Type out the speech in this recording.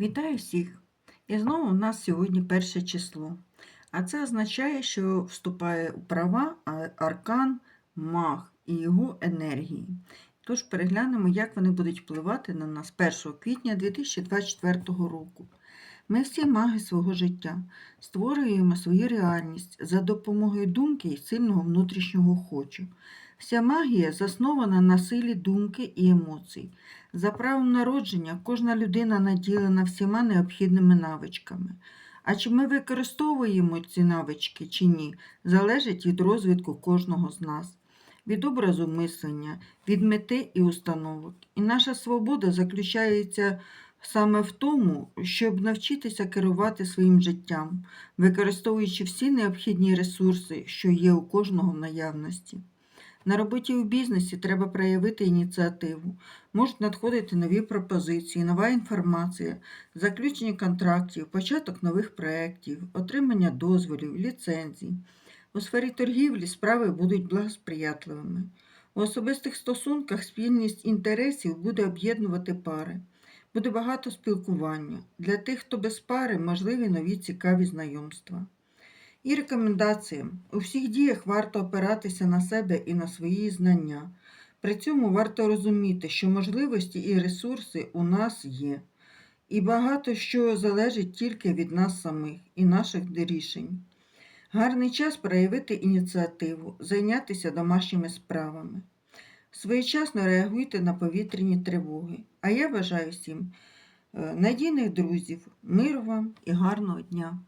Вітаю всіх! І знову у нас сьогодні перше число. А це означає, що вступає у права аркан маг і його енергії. Тож переглянемо, як вони будуть впливати на нас 1 квітня 2024 року. Ми всі маги свого життя, створюємо свою реальність за допомогою думки і сильного внутрішнього хочу. Вся магія заснована на силі думки і емоцій. За правом народження кожна людина наділена всіма необхідними навичками. А чи ми використовуємо ці навички чи ні, залежить від розвитку кожного з нас, від образу мислення, від мети і установок. І наша свобода заключається саме в тому, щоб навчитися керувати своїм життям, використовуючи всі необхідні ресурси, що є у кожного в наявності. На роботі у бізнесі треба проявити ініціативу. Можуть надходити нові пропозиції, нова інформація, заключення контрактів, початок нових проєктів, отримання дозволів, ліцензій. У сфері торгівлі справи будуть благосприятливими. У особистих стосунках спільність інтересів буде об'єднувати пари. Буде багато спілкування. Для тих, хто без пари, можливі нові цікаві знайомства. І рекомендації. У всіх діях варто опиратися на себе і на свої знання. При цьому варто розуміти, що можливості і ресурси у нас є, і багато що залежить тільки від нас самих і наших рішень. Гарний час проявити ініціативу, зайнятися домашніми справами. Своєчасно реагуйте на повітряні тривоги. А я бажаю всім е, надійних друзів, миру вам і гарного дня!